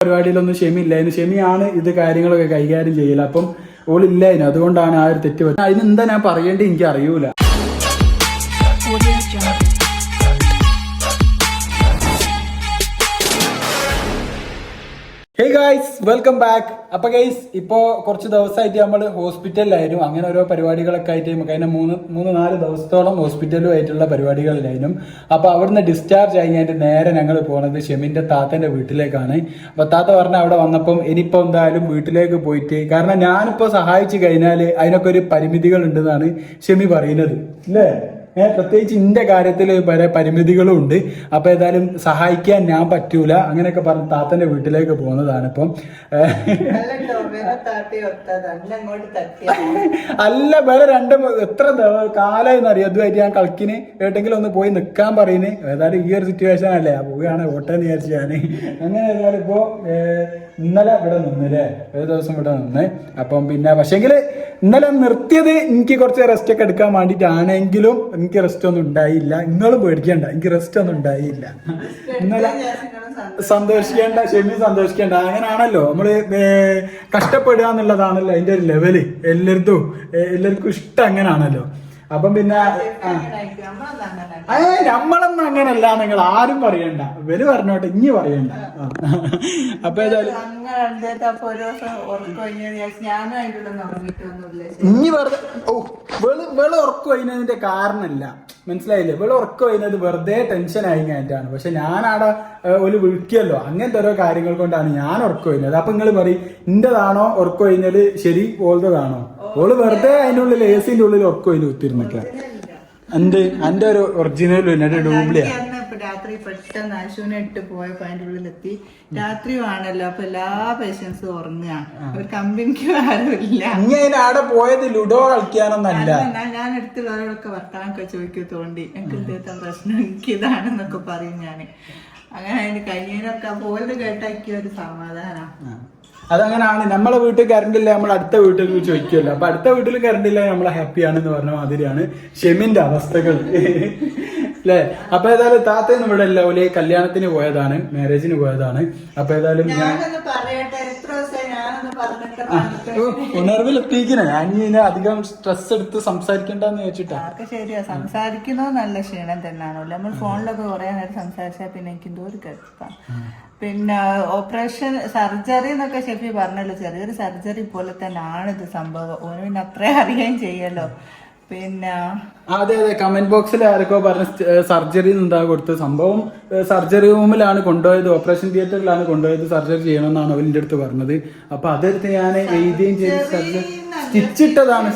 പരിപാടിയിലൊന്നും ഷെമി ഇല്ലായിരുന്നു ഷെമിയാണ് ഇത് കാര്യങ്ങളൊക്കെ കൈകാര്യം ചെയ്യില്ല അപ്പം ഓളില്ലായിരുന്നു അതുകൊണ്ടാണ് ആ ഒരു തെറ്റ് പറ്റുന്നത് അതിന് എന്താ ഞാൻ പറയേണ്ടത് എനിക്ക് അറിയൂല ഹേ ഗായ്സ് വെൽക്കം ബാക്ക് അപ്പൊ ഗൈസ് ഇപ്പോ കുറച്ച് ദിവസമായിട്ട് നമ്മൾ ഹോസ്പിറ്റലിലായിരുന്നു അങ്ങനെ ഓരോ പരിപാടികളൊക്കെ ആയിട്ട് നമുക്ക് അതിനെ മൂന്ന് മൂന്ന് നാല് ദിവസത്തോളം ഹോസ്പിറ്റലുമായിട്ടുള്ള പരിപാടികളിലായിരുന്നു. അപ്പൊ അവിടുന്ന് ഡിസ്ചാർജ് ആയി കഴിഞ്ഞിട്ട് നേരെ ഞങ്ങൾ പോണത് ഷെമിന്റെ താത്തന്റെ വീട്ടിലേക്കാണ്. അപ്പൊ താത്ത പറഞ്ഞ അവിടെ വന്നപ്പം ഇനിയിപ്പോ എന്തായാലും വീട്ടിലേക്ക് പോയിട്ട് കാരണം ഞാനിപ്പോ സഹായിച്ചു കഴിഞ്ഞാൽ അതിനൊക്കെ ഒരു പരിമിതികൾ ഉണ്ടെന്നാണ് ഷെമി പറയുന്നത്. അല്ലേ പ്രത്യേകിച്ച് ഇന്റെ കാര്യത്തിൽ പല പരിമിതികളും ഉണ്ട്. അപ്പൊ ഏതായാലും സഹായിക്കാൻ ഞാൻ പറ്റൂല. അങ്ങനെയൊക്കെ പറഞ്ഞ് താത്തന്റെ വീട്ടിലേക്ക് പോകുന്നതാണ് ഇപ്പം. അല്ല വേറെ രണ്ട് എത്ര കാലമായി അറിയാം അതുമായിട്ട് ഞാൻ കളിക്കിന് ഏട്ടെങ്കിലും ഒന്ന് പോയി നിൽക്കാൻ പറയുന്നത് ഏതായാലും ഈ ഒരു സിറ്റുവേഷൻ അല്ലേ? പോവുകയാണ് ഓട്ടം വിചാരിച്ചു ഞാൻ അങ്ങനെ ഏതായാലും ഇപ്പോ ഏഹ്, ഇന്നലെ ഇവിടെ നിന്നില്ലേ? ഒരു ദിവസം ഇവിടെ നിന്ന്. അപ്പം പിന്നെ പക്ഷെങ്കിൽ ഇന്നലെ നിർത്തിയത് എനിക്ക് കുറച്ച് റെസ്റ്റ് ഒക്കെ എടുക്കാൻ വേണ്ടിയിട്ടാണെങ്കിലും എനിക്ക് റെസ്റ്റ് ഒന്നും ഉണ്ടായില്ല. നിങ്ങളും പേടിക്കണ്ട എനിക്ക് റെസ്റ്റ് ഒന്നും ഉണ്ടായില്ല. ഇന്നലെ സന്തോഷിക്കേണ്ട ഷെമി സന്തോഷിക്കേണ്ട. അങ്ങനെയാണല്ലോ നമ്മൾ ഏ, കഷ്ടപ്പെടുക എന്നുള്ളതാണല്ലോ അതിന്റെ ഒരു ലെവൽ എല്ലായിടത്തും എല്ലാവർക്കും ഇഷ്ടം അങ്ങനെയാണല്ലോ അപ്പം പിന്നെ. ഏ നമ്മളൊന്നും അങ്ങനല്ല നിങ്ങൾ ആരും പറയണ്ട ഇവർ പറഞ്ഞോട്ടെ ഇനി പറയണ്ട. അപ്പൊ ഇനി വെറുതെ ഓ വെൾ വെൾ ഉറക്കം അതിനതിന്റെ കാരണമല്ല മനസ്സിലായില്ലേ? ഇവിടെ ഉറക്കം കഴിഞ്ഞത് വെറുതെ ടെൻഷൻ ആയി കഴിഞ്ഞിട്ടാണ്. പക്ഷെ ഞാനവിടെ ഒരു വിളിക്കുമല്ലോ അങ്ങനത്തെ ഓരോ കാര്യങ്ങൾ കൊണ്ടാണ് ഞാൻ ഉറക്കം കഴിഞ്ഞത് അപ്പൊ നിങ്ങൾ പറയും ഇന്റേതാണോ ഉറക്കം കഴിഞ്ഞത് ശരി പോലത്തതാണോ? ഓൾ വെറുതെ അതിന്റെ ഉള്ളിൽ എ സിന്റെ ഉള്ളിൽ ഉറക്കം കഴിഞ്ഞ് ഒത്തിരി എന്ത്? എന്റെ ഒരു ഒറിജിനൽ എന്റെ ഡൂപ്ലിയാ അന്ന് ഇപ്പൊ രാത്രി പെട്ടെന്ന് അശുവിനെ ഇട്ട് പോയപ്പോ അതിന്റെ ഉള്ളിലെത്തി. രാത്രിയുമാണല്ലോ അപ്പൊ എല്ലാ പേഷ്യൻസും ഉറങ്ങുകയാണ് ഒരു കമ്പനിക്ക് ആരുമില്ല ഇനി അതിന് പോയത് ലുഡോ കളിക്കാനൊന്നല്ല. അല്ല, ഞാൻ ഞാൻ അടുത്തുള്ളവരോടൊക്കെ ചോദിക്കും തോണ്ടി. എനിക്ക് ഇദ്ദേഹത്തെ പ്രശ്നം? എനിക്ക് ഇതാണെന്നൊക്കെ പറയും ഞാൻ. അങ്ങനെ അതിന് കഴിഞ്ഞതിനൊക്കെ പോയത് കേട്ടാക്കിയ ഒരു സമാധാനം. അതങ്ങനാണ്. നമ്മളെ വീട്ടിൽ കറണ്ട് ഇല്ല നമ്മൾ അടുത്ത വീട്ടിൽ നിന്ന് ചോദിക്കുമല്ലോ അപ്പൊ അടുത്ത വീട്ടിൽ കറണ്ട് ഇല്ല നമ്മൾ ഹാപ്പിയാണെന്ന് പറഞ്ഞ മാതിരിയാണ് ഷെമിന്റെ അവസ്ഥകൾ. അല്ലേ അപ്പൊ ഏതായാലും താത്തയൊന്നും ഇവിടെ ഇല്ല ഒലി കല്യാണത്തിന് പോയതാണ് മാരേജിന് പോയതാണ്. അപ്പൊ ഏതായാലും ഞാൻ ഉണർവിൽ എത്തിക്കണേ ഞാൻ ഇങ്ങനെ അധികം സ്ട്രെസ് എടുത്ത് സംസാരിക്കണ്ടെന്ന് വെച്ചിട്ടാ ശരിയാ. സംസാരിക്കുന്നത് നല്ല ക്ഷീണം തന്നെയാണല്ലോ നമ്മൾ ഫോണിലൊക്കെ കുറെ നേരം സംസാരിച്ചാൽ പിന്നെ എനിക്ക് എന്തോ ഒരു കഷ്ടം പിന്നെ ഓപ്പറേഷൻ സർജറി എന്നൊക്കെ ഷെഫി പറഞ്ഞല്ലോ. ചെറിയൊരു സർജറി പോലെ തന്നെയാണ് ഇത് സംഭവം. ഓന് പിന്നെ അത്രേ അറിയുകയും ചെയ്യല്ലോ. പിന്നെ അതെ അതെ. കമന്റ് ബോക്സിൽ ആരൊക്കെ പറഞ്ഞ സർജറി എന്താ കൊടുത്തത് സംഭവം സർജറി റൂമിലാണ് കൊണ്ടുപോയത്. ഓപ്പറേഷൻ തിയേറ്ററിലാണ് കൊണ്ടുപോയത് സർജറി ചെയ്യണമെന്നാണ് അവലിന്റെ അടുത്ത് പറഞ്ഞത്. അപ്പൊ അതെടുത്ത് ഞാൻ എഴുതുകയും ചെയ്ത് സർജറി സ്റ്റിച്ച്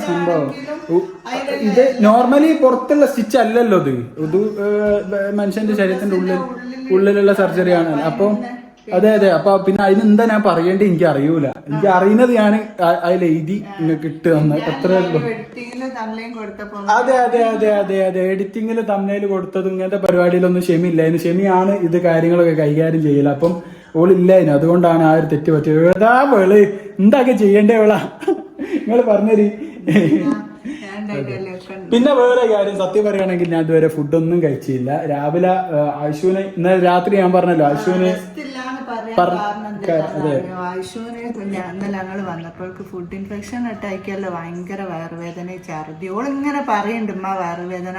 സംഭവം. ഇത് നോർമലി പുറത്തുള്ള സ്റ്റിച്ച് അല്ലല്ലോ ഇത്. ഇത് മനുഷ്യന്റെ ശരീരത്തിന്റെ ഉള്ളിൽ ഉള്ളിലുള്ള സർജറി ആണ്. അപ്പൊ അതെ അതെ. അപ്പൊ പിന്നെ അതിന് എന്താ ഞാൻ പറയേണ്ടത് എനിക്ക് അറിയൂല എനിക്ക് അറിയുന്നത് ഞാൻ അതിൽ എഴുതി നിങ്ങൾക്ക് ഇട്ട് തന്ന അത്രേ ഉള്ളൂ. അതെ അതെ അതെ അതെ അതെ. എഡിറ്റിംഗിൽ തമ്മനയിൽ കൊടുത്തത് ഇങ്ങനത്തെ പരിപാടിയിലൊന്നും ഷെമി അതിന് ഷെമിയാണ് ഇത് കാര്യങ്ങളൊക്കെ കൈകാര്യം ചെയ്യില്ല അപ്പം ഓളില്ലായിരുന്നു അതുകൊണ്ടാണ് ആ ഒരു തെറ്റ് പറ്റിയത്. ഏതാ വേൾ എന്താക്കെ ചെയ്യണ്ടേ വേള നിങ്ങൾ പറഞ്ഞരി. പിന്നെ വേറെ കാര്യം സത്യം പറയുകയാണെങ്കിൽ ഞാൻ ഇതുവരെ ഫുഡൊന്നും കഴിച്ചില്ല. രാവിലെ ആ, ആശുവിന് ഇന്നലെ രാത്രി ഞാൻ പറഞ്ഞല്ലോ ആശുവിന് ഞാൻ ഇന്നലെ ഞങ്ങൾ വന്നപ്പോൾക്ക് ഫുഡ് ഇൻഫെക്ഷൻ അറ്റാക്കിയല്ലോ ഭയങ്കര വയറുവേദന ഛർദി ഓളിങ്ങനെ ഇങ്ങനെ പറയുന്നുണ്ട് ഉമ്മ വയറുവേദന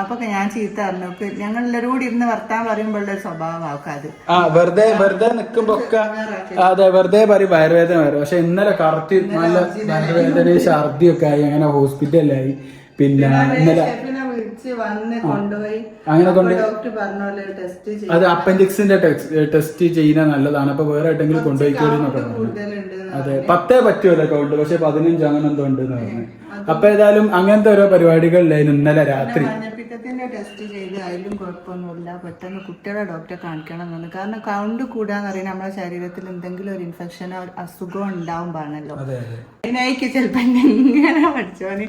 അപ്പൊ ഞാൻ ചീത്ത പറഞ്ഞു. ഞങ്ങൾ എല്ലാവരും കൂടി ഇരുന്ന് വർത്താൻ പറയുമ്പോഴുള്ള ഒരു സ്വഭാവം ആ വെറുതെ വെറുതെ നിക്കുമ്പോ അതെ വെറുതെ പറയും വയറുവേദന വരും. പക്ഷെ ഇന്നലെ കറക്റ്റ് നല്ല വയറുവേദന ഛർദിയൊക്കെ ആയി. അങ്ങനെ ഹോസ്പിറ്റലിലായി. പിന്നെ ഇന്നലെ വിളിച്ച് വന്ന് കൊണ്ടുപോയി. അങ്ങനെ ഡോക്ടർ പറഞ്ഞ പോലെ ടെസ്റ്റ് ചെയ്ത്. അത് അപ്പൻഡിക്സിന്റെ ടെസ്റ്റ് ചെയ്യുന്നത് നല്ലതാണ്. അപ്പൊ വേറെ എവിടെയെങ്കിലും കൊണ്ടുപോയിക്കോളി അതെ പത്തേ പറ്റുമല്ലോ കൗണ്ട് പക്ഷെ പതിനഞ്ച് അങ്ങനെ എന്തോ ഉണ്ട് എന്ന് പറഞ്ഞു. അപ്പൊ ഏതായാലും അങ്ങനത്തെ ഓരോ പരിപാടികളിലായിരുന്നു ഇന്നലെ രാത്രി. മഞ്ഞപ്പിത്തത്തിന്റെ ടെസ്റ്റ് ചെയ്ത് അതിലും കുഴപ്പമൊന്നുമില്ല. പെട്ടെന്ന് കുട്ടികളെ ഡോക്ടറെ കാണിക്കണം എന്നാണ് കാരണം കൗണ്ട് കൂടാന്ന് പറയുന്നത് നമ്മുടെ ശരീരത്തിൽ എന്തെങ്കിലും ഒരു ഇൻഫെക്ഷനോ അസുഖം ഉണ്ടാവും പാണല്ലോ അതെ അതെ. അതിനായിരിക്കും ചിലപ്പോ എന്നെ ഇങ്ങനെ പഠിച്ചോന്.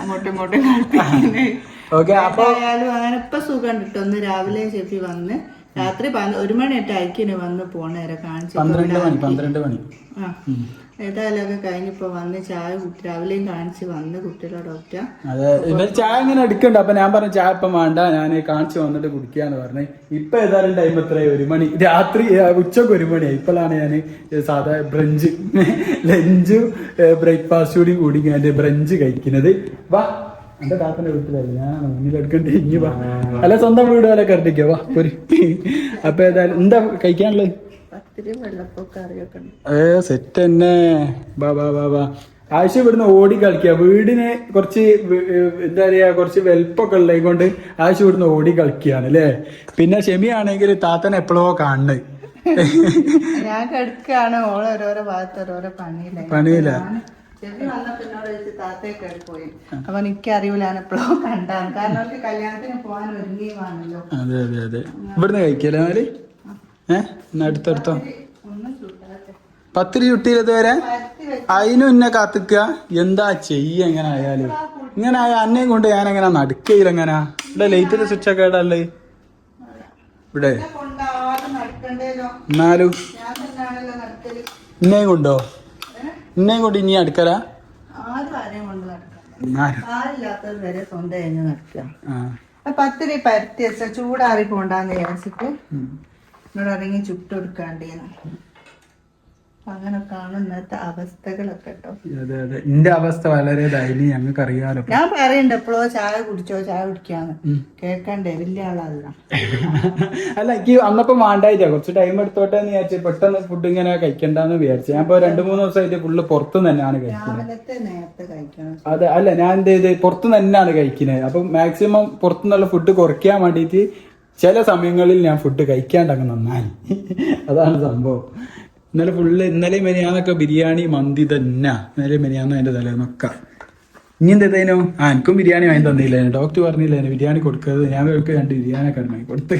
അങ്ങോട്ടും ഇങ്ങോട്ടും കളിപ്പിക്കുന്നത് ഓക്കെ അപ്പൊ ആയാലും അങ്ങനെ ഇപ്പൊ സുഖം കിട്ടും ഒന്ന് രാവിലെ ചേച്ചി വന്ന് രാത്രി ഒരു ഒരു മണിയായിട്ട് അയക്കിന് വന്ന് പോണേരെ കാണിച്ചു പന്ത്രണ്ട് മണി പന്ത്രണ്ട് മണി. ആ. ഏതായാലും ഒക്കെ കഴിഞ്ഞിപ്പോ വന്ന് ചായ രാവിലെയും കാണിച്ച് വന്ന് കുട്ടികളെ ഡോക്ടർ ചായ ഇങ്ങനെ എടുക്കണ്ട അപ്പൊ ഞാൻ പറഞ്ഞു ചായ ഇപ്പം വേണ്ട. ഞാൻ കാണിച്ചു വന്നിട്ട് കുടിക്കാന്ന് പറഞ്ഞു. ഇപ്പൊ ഏതായാലും ടൈം എത്രയായി? ഒരു മണി. രാത്രി ഉച്ചയ്ക്ക് ഒരു മണിയായി. ഇപ്പോഴാണ് ഞാൻ സാധാ ബ്രഞ്ച് ലഞ്ചും ബ്രേക്ക്ഫാസ്റ്റ് കൂടി കൂടി ഞാൻ ബ്രഞ്ച് കഴിക്കുന്നത്. വാ എന്റെ താത്തന്റെ വീട്ടിലല്ല ഞാൻ മുന്നിലെടുക്കണ്ടേ ഇനി വാ. അല്ല സ്വന്തം വീട് വരെ കണ്ടിക്കോ വാ ഒരു അപ്പൊ ഏതായാലും എന്താ കഴിക്കാനുള്ളത്? ഏ സെറ്റ് തന്നെ. ബാ ബാ ബാ ബാ. ആവശ്യം ഇവിടുന്ന് ഓടി കളിക്കുക. വീടിന് കുറച്ച് എന്താ പറയാ കുറച്ച് വെൽപ്പൊക്കെ ഉള്ളത് കൊണ്ട് ആവശ്യം ഇവിടുന്ന് ഓടി കളിക്കുകയാണ് അല്ലേ? പിന്നെ ഷെമിയാണെങ്കിൽ താത്തൻ എപ്പോഴോ കാണുന്നത് ഞാൻ കിടക്കുകയാണ് ഓൾ ഓരോരോ ഭാഗത്ത് ഓരോരോ പണിയില്ല പണിയില്ല അപ്പൊ എനിക്ക് അറിയില്ല എപ്പോഴോ കണ്ടാണ് കാരണം കല്യാണത്തിന് പോകാൻ ഒരുങ്ങിയുമാണല്ലോ അതെ അതെ അതെ. ഇവിടുന്ന് കഴിക്കല്ലേ എന്നാൽ ഏ? എന്നാ അടുത്തടുത്തോ പത്തിരി ചുട്ടിയിലത് വരെ? അതിനും എന്നെ കാത്തിക്ക. എന്താ ചെയ്യ എങ്ങനെ ആയാലും. ഇങ്ങനെ ആയ അന്നേം കൊണ്ട് ഞാൻ എങ്ങനെ? നടക്കയിലെങ്ങനാ ഇവിടെ ലൈറ്റിന്റെ സ്വിച്ച് ഒക്കെ ഇടല്ലേ ഇവിടെ. എന്നാലും? ഇന്നേം കൊണ്ടോ? ഇന്നേം കൊണ്ട് ഇനി അടുക്കല? പത്തിരി പരത്തി ചൂടാറി പോണ്ടാന്ന് വിചാരിച്ചിട്ട്. എന്നോട് ഇറങ്ങി ചുട്ടെടുക്കാണ്ടേന്ന്. അങ്ങനെ കാണുന്നത്തെ അവസ്ഥകളൊക്കെ കേട്ടോ അതെ അതെ. എന്റെ അവസ്ഥ വളരെ ഞങ്ങൾക്ക് അറിയാലോ ഞാൻ പറയണ്ട എപ്പോഴോ ചായ കുടിച്ചോ ചായ കുടിക്കാന്ന്. കേക്കണ്ടേ വലിയ ആളല്ല. അല്ല എനിക്ക് അന്നപ്പോ വേണ്ടായില്ല. കുറച്ച് ടൈം എടുത്തോട്ടെ എന്ന് വിചാരിച്ചു പെട്ടെന്ന് ഫുഡ് ഇങ്ങനെ കഴിക്കണ്ടെന്ന് വിചാരിച്ചു. ഞാൻ ഇപ്പൊ രണ്ടു മൂന്ന് ദിവസമായിട്ട് ഫുള്ള് പുറത്തു തന്നെയാണ് കഴിക്കുന്നത് അതെ അല്ല ഞാൻ എന്ത് ചെയ്ത്? പുറത്തു തന്നെയാണ് കഴിക്കുന്നത് അപ്പം മാക്സിമം പുറത്തുനിന്നുള്ള ഫുഡ് കുറയ്ക്കാൻ വേണ്ടിയിട്ട് ചില സമയങ്ങളിൽ ഞാൻ ഫുഡ് കഴിക്കാണ്ട് അങ്ങ് നന്നായി. അതാണ് സംഭവം. ഇന്നലെ ഫുള്ള് ഇന്നലെ മെനിയാന്നൊക്കെ ബിരിയാണി മന്തി തന്നെ. ഇന്നലെ മെനിയാന്ന് അതിന്റെ തലേന്നൊക്കെ. ഇനി എന്തേനു ആ എനിക്കും ബിരിയാണി വാങ്ങി തന്നില്ല ഡോക്ടർ പറഞ്ഞില്ല എന്നെ ബിരിയാണി കൊടുക്കരുത്. ഞാൻ അവർക്ക് രണ്ട് ബിരിയാണി ഒക്കെ വാങ്ങി കൊടുത്ത്.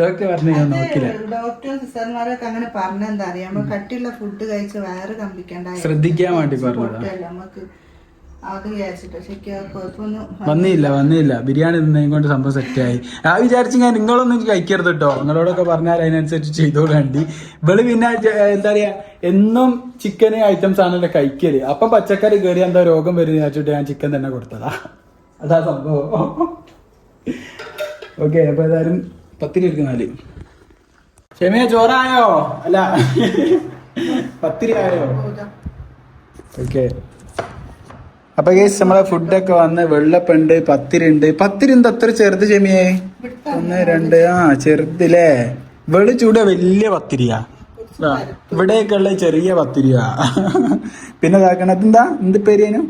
ഡോക്ടർ പറഞ്ഞു ഞാൻ നോക്കില്ല. ഡോക്ടർ സിസ്റ്റർമാരൊക്കെ അങ്ങനെ പറഞ്ഞെന്താ അറിയാം? കട്ടിയുള്ള ഫുഡ് കഴിച്ച് വയറ് കമ്പിക്കണ്ട ശ്രദ്ധിക്കാൻ വേണ്ടി പറഞ്ഞതാ. നമുക്ക് വന്നില്ല. വന്നില്ല ബിരിയാണി തിന്നതും കൊണ്ട് സംഭവം ആയി. ആ വിചാരിച്ചു ഞാൻ നിങ്ങളൊന്നും കഴിക്കരുത് കേട്ടോ നിങ്ങളോടൊക്കെ പറഞ്ഞാൽ അതിനനുസരിച്ച് ചെയ്തോളണ്ടി ഇവൾ പിന്നെ എന്താ പറയാ എന്നും ചിക്കൻ ഐറ്റംസ് ആണ് ആണല്ലോ കഴിക്കൽ. അപ്പം പച്ചക്കറി കയറി എന്താ രോഗം വരും വിചാരിച്ചിട്ട് ഞാൻ ചിക്കൻ തന്നെ കൊടുത്തതാ. അതാ സംഭവം. ഓക്കെ അപ്പൊ ഏതായാലും പത്തിരി എടുക്കുന്നാൽ. ക്ഷമയ ചോറായോ? അല്ല. പത്തിരി ആയോ? ഓക്കെ. അപ്പൊ കേസ് നമ്മളെ ഫുഡൊക്കെ വന്ന് വെള്ളപ്പുണ്ട് പത്തിരിണ്ട്. പത്തിരി എന്താ അത്ര ചെറുത് ചെമിയേ ഒന്ന് രണ്ട് ആ ചെറുതില്ലേ വെളി ചൂട വലിയ പത്തിരിയാ. ഉള്ള ചെറിയ പത്തിരിയാ. പിന്നെ ഇതാക്കണത് എന്താ? എന്ത് പേരേനു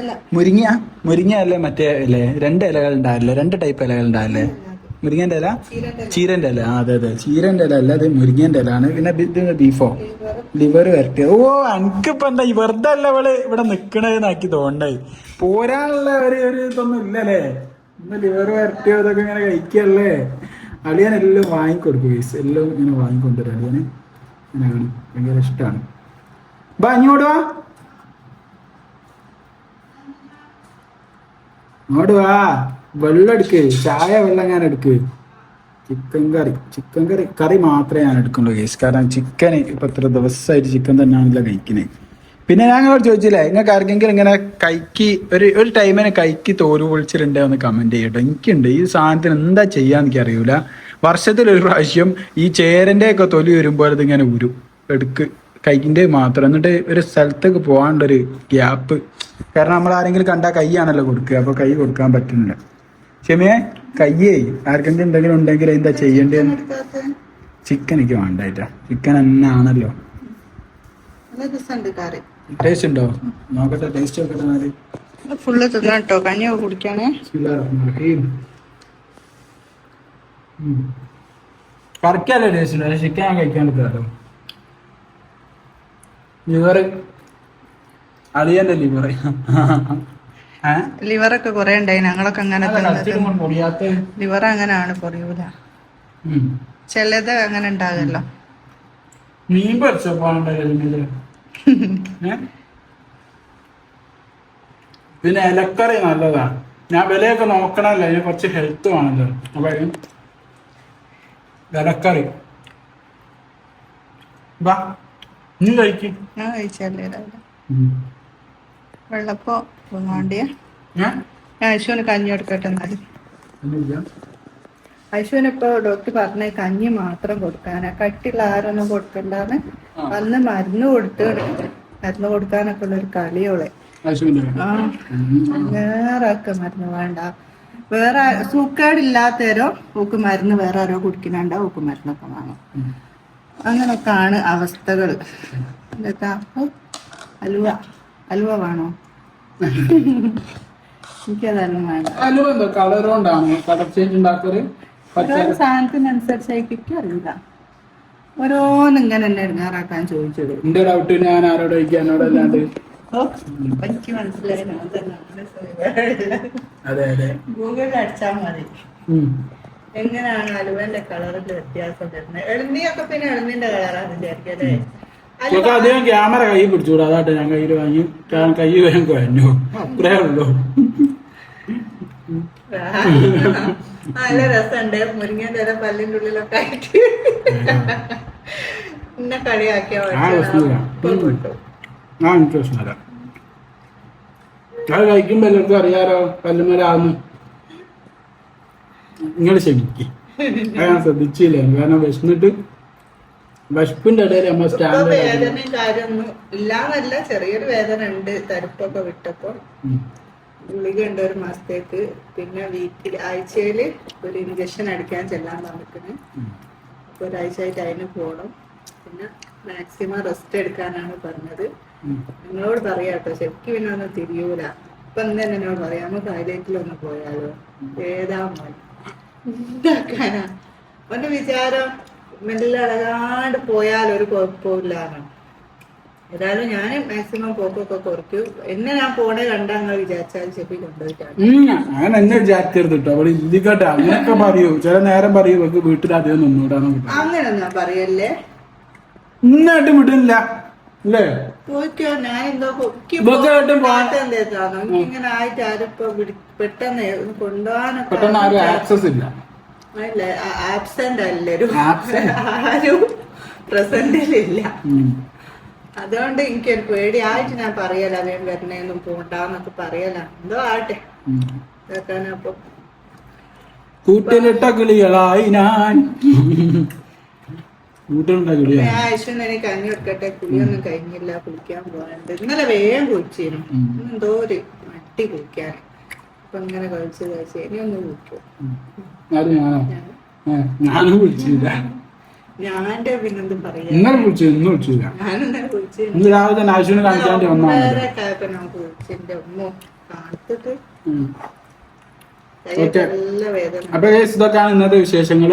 ഇല. മുരിങ്ങ? മുരിങ്ങ അല്ലേ? മറ്റേ അല്ലേ രണ്ട് ഇലകൾ ഉണ്ടാവില്ലേ? രണ്ട് ടൈപ്പ് ഇലകൾ ഉണ്ടാവില്ലേ? മുരിങ്ങന്റെ ഇല? ചീരന്റെ ഇല. ആ, അതെ അതെ. ചീരന്റെ ഇല അല്ല അത് മുരിങ്ങന്റെ ഇല ആണ് പിന്നെ ബീഫോ? ലിവർ വരട്ടിയത് ഓ എനിക്കിപ്പോ എന്താ വെറുതെ അല്ല ഇവൾ ഇവിടെ നിക്കണേന്നാക്കി തോണ്ടായി പോരാനുള്ള ഒരു ഒരു ഇതൊന്നും ഇല്ലല്ലേ? ഇന്ന് ലിവർ വരട്ടിയോ? ഇതൊക്കെ ഇങ്ങനെ കഴിക്കല്ലേ? അളിയൻ എല്ലാം വാങ്ങിക്കൊടുക്കും ഗൈസ് എല്ലാം ഇങ്ങനെ വാങ്ങിക്കൊണ്ടുവരും. അളിയന് അങ്ങനെയാണ് ഭയങ്കര ഇഷ്ടമാണ് ബാ ഇങ്ങോട്ട് വാ. ഇങ്ങോട്ട് വാ. വെള്ളം എടുക്ക്. ചായ വെള്ളം ഞാൻ എടുക്ക്. ചിക്കൻ കറി. ചിക്കൻ കറി കറി മാത്രമേ ഞാൻ എടുക്കുള്ളൂ കേസ് കാരണം ചിക്കൻ ഇപ്പൊ ഇത്ര ദിവസമായിട്ട് ചിക്കൻ തന്നെയാണല്ലോ കഴിക്കുന്നത് പിന്നെ ഞാൻ നിങ്ങളോട് ചോദിച്ചില്ലേ നിങ്ങൾക്ക് ആർക്കെങ്കിലും ഇങ്ങനെ കൈക്ക് ഒരു ഒരു ടൈമിന് കൈക്ക് തോൽ പൊളിച്ചിട്ടുണ്ടോ കമന്റ് ചെയ്യട്ടോ. എനിക്കുണ്ട്. ഈ സാധനത്തിന് എന്താ ചെയ്യാന്ന് എനിക്ക് അറിയൂല. വർഷത്തിൽ ഒരു പ്രാവശ്യം ഈ ചേരന്റെ ഒക്കെ തൊലി വരുമ്പോൾ അത് ഇങ്ങനെ ഉരും എടുക്ക്. കൈക്കിന്റെ മാത്രം. എന്നിട്ട് ഒരു സ്ഥലത്തേക്ക് പോകാനുള്ളൊരു ഗ്യാപ്പ് കാരണം നമ്മൾ ആരെങ്കിലും കണ്ടാൽ കൈയാണല്ലോ കൊടുക്കുക. അപ്പൊ കൈ കൊടുക്കാൻ പറ്റുന്നില്ല. ക്ഷമയെ കയ്യേ ആർക്കെങ്കിലും എന്തെങ്കിലും ഉണ്ടെങ്കിൽ എന്താ ചെയ്യേണ്ടത്? ചിക്കൻ എനിക്ക് വേണ്ടായിട്ടാ ചിക്കൻ എന്നാണല്ലോ ടേസ്റ്റ് ഉണ്ടോ? നോക്കട്ടെ ടേസ്റ്റ് നോക്കട്ടെ ഫുള്ള് തിന്നാം കേട്ടോ കഞ്ഞിയൊക്കെ കുടിക്കാണേ. കറിക്കല്ലേ ടേസ്റ്റ് ഉണ്ടോ ചിക്കൻ ഞാൻ കഴിക്കാൻ ലിവർ അളിയന്റെ ലിവർ ലിവറൊക്കെ കുറെ ഉണ്ടായി. ഞങ്ങളൊക്കെ അങ്ങനെ ലിവർ അങ്ങനെയാണ് പൊറിയൂല ചിലത് അങ്ങനെ ഉണ്ടാകല്ലോ. മീൻ പിന്നെ ഇലക്കറി നല്ലതാണ് ഞാൻ വിലയൊക്കെ നോക്കണല്ലോ? അതിന് കുറച്ച് ഹെൽത്ത് വേണല്ലോ. അപ്പൊ ഇലക്കറി. വാ നീ കഴിക്കും. ഞാൻ കഴിച്ചല്ലേ വെള്ളപ്പോ വാണ്ടിയ. ഐശുവിന് കഞ്ഞി കൊടുക്കട്ടെ എന്നാലും. ഐശുവിന് ഇപ്പൊ ഡോക്ടർ പറഞ്ഞ കഞ്ഞി മാത്രം കൊടുക്കാനാ. കട്ടിയുള്ള ആരൊന്നും കൊടുക്കണ്ടെന്ന്. അന്ന് മരുന്ന് കൊടുത്ത് മരുന്ന് കൊടുക്കാനൊക്കെ ഉള്ള ഒരു കളിയോളെ ആ. വേറെ ആൾക്ക് മരുന്ന് വേണ്ട. വേറെ സൂക്കേടില്ലാത്തവരോ ഊക്ക് മരുന്ന് വേറെ ആരോ കുടിക്കുന്നുണ്ടോ ഊക്ക് മരുന്നൊക്കെ വാങ്ങും. അങ്ങനൊക്കെ ആണ് അവസ്ഥകൾ എന്താ അലുവ. അലുവ വേണോ? എന്താ കളർ കൊണ്ടാണ് കളർ ചേഞ്ച് ഉണ്ടാക്കൽ. പച്ച ഓരോ സാധനത്തിനനുസരിച്ചായിരിക്കും അറിയില്ല. ഓരോന്നും ഇങ്ങനെ തന്നെ ഇടങ്ങാറാക്കാൻ ചോദിച്ചത്. എന്റെ ഡൗട്ട് ഞാൻ ആരോട് അല്ലാണ്ട്. എനിക്ക് മനസ്സിലായി. അതെ അതെ. ഗൂഗിളിൽ അടിച്ചാൽ മതി. എങ്ങനെയാണ് അലുവന്റെ കളറിന്റെ വ്യത്യാസം വരുന്നത്? എളുന്നിയൊക്കെ പിന്നെ എളുന്നിന്റെ കളറാണ് വിചാരിക്കും അധികം ക്യാമറ കൈ പിടിച്ചൂടാ. അതാട്ടെ ഞാൻ കയ്യിൽ വാങ്ങി. കൈ വേഗം കുഴഞ്ഞു അത്രേ ഉള്ളൂ. നല്ല രസമുണ്ട്. മുരിങ്ങന്റെ ഇല പല്ലിന്റെ ഉള്ളിലൊക്കെ ആയിട്ട്. എന്നെ കളിയാക്കിയ ആ എനിക്ക് പ്രശ്നമില്ല അത് കഴിക്കുമ്പോ എല്ലാവർക്കും അറിയാലോ പല്ലുമലാന്ന് നിങ്ങൾ ക്ഷമിക്ക്. ഞാൻ ശ്രദ്ധിച്ചില്ല. കാരണം വിശന്നിട്ട് വിശപ്പിന്റെ ഇടയിൽ നമ്മൾ സ്റ്റാൻഡ് വേദനയും കാര്യമൊന്നും ഇല്ലാന്നല്ല ചെറിയൊരു വേദന ഉണ്ട്. തരിപ്പൊക്കെ വിട്ടപ്പോ ഗുളിക ഉണ്ട് ഒരു മാസത്തേക്ക്. പിന്നെ വീക്കിൽ ആഴ്ചയിൽ ഒരു ഇഞ്ചക്ഷൻ അടിക്കാൻ ചെല്ലാൻ പറഞ്ഞിട്ടുണ്ട് അപ്പൊ ഒരാഴ്ച ആയിട്ട് അതിന് പോണം. പിന്നെ മാക്സിമം റെസ്റ്റ് എടുക്കാനാണ് പറഞ്ഞത്. നിങ്ങളോട് പറയാട്ടോ ശരിക്കും പിന്നെ ഒന്നും തിരിയൂല. ഇപ്പൊ തന്നെ എന്നോട് പറയാം. നമുക്ക് ഹൈലൈറ്റിലൊന്ന് പോയാലോ? ഏതാ മോൻ? എന്താക്കാനാ അവന്റെ വിചാരം. മെല്ലെ അഴകാണ്ട് പോയാൽ ഒരു കുഴപ്പമില്ലാണ് ഏതായാലും ഞാൻ മാക്സിമം പോക്കൊക്കെ കുറയ്ക്കും. എന്നെ ഞാൻ പോണേ കണ്ടാ നിങ്ങൾ വിചാരിച്ചാൽ ചെപ്പി കൊണ്ടുപോയിട്ടാണ് അങ്ങനെ എന്നെ വിചാരിക്കരുത് കേട്ടോ അവിടെ ഇല്ലിക്കട്ടെ. അങ്ങനെയൊക്കെ പറയൂ. ചില നേരം പറയൂ ഇവർക്ക് വീട്ടിൽ അധികം നിന്നൂടാന്ന് അങ്ങനെ ഞാൻ പറയല്ലേ? ഇന്നായിട്ട് വിടില്ല. അല്ലേ പോയിക്കോ. ഞാൻ എന്തോ ഇങ്ങനെ ആയിട്ട് ആരും ഇപ്പൊ പെട്ടെന്ന് കൊണ്ടുപോകാനൊക്കെ പെട്ടെന്ന് ആരും ആക്സസ് ഇല്ല. ആബ്സെന്റ് എനിക്ക് ഒരു ആരും പ്രസന്റിലില്ല. അതുകൊണ്ട് എനിക്കൊരു പേടിയായിട്ട് ഞാൻ പറയല വേം വരണേന്നും പോണ്ടാന്നൊക്കെ പറയല. എന്തോ ആട്ടെ അപ്പൊ. കൂട്ടിലിട്ട കിളികളായി ഞാൻ. ഞാൻ കഞ്ഞി വെക്കട്ടെ കുളിയൊന്നും കഴിഞ്ഞില്ല. കുളിക്കാൻ പോകാനുണ്ട് ഇന്നലെ വേഗം കുളിച്ചിരുന്നു. എന്തോ ഒരു മട്ടി കുളിക്കാൻ. അപ്പൊ ഇങ്ങനെ കഴിച്ച് കഴിച്ച് ഇനി ഒന്ന് കുളിക്കും അത് ഞാനോ? വിളിച്ചില്ല. ഞാന്റെ പിന്നെന്തും പറയാ. ഇന്നലെ വിളിച്ചു ഇന്ന് വിളിച്ചില്ല. ഞാനിന്നലെ ഇന്ന് രാവിലെ തന്നെ ആശുവിനെ കാണിക്കാണ്ട് വന്നാണ് അപ്പൊ ഇതൊക്കെയാണ് ഇന്നത്തെ വിശേഷങ്ങൾ.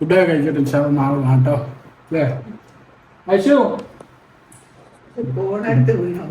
ഫുഡൊക്കെ കഴിക്കട്ടെ ഇൻഷാല്ല നാളെ കേട്ടോ അല്ലേ? അശു ഫോണെടുത്ത് വീണോ.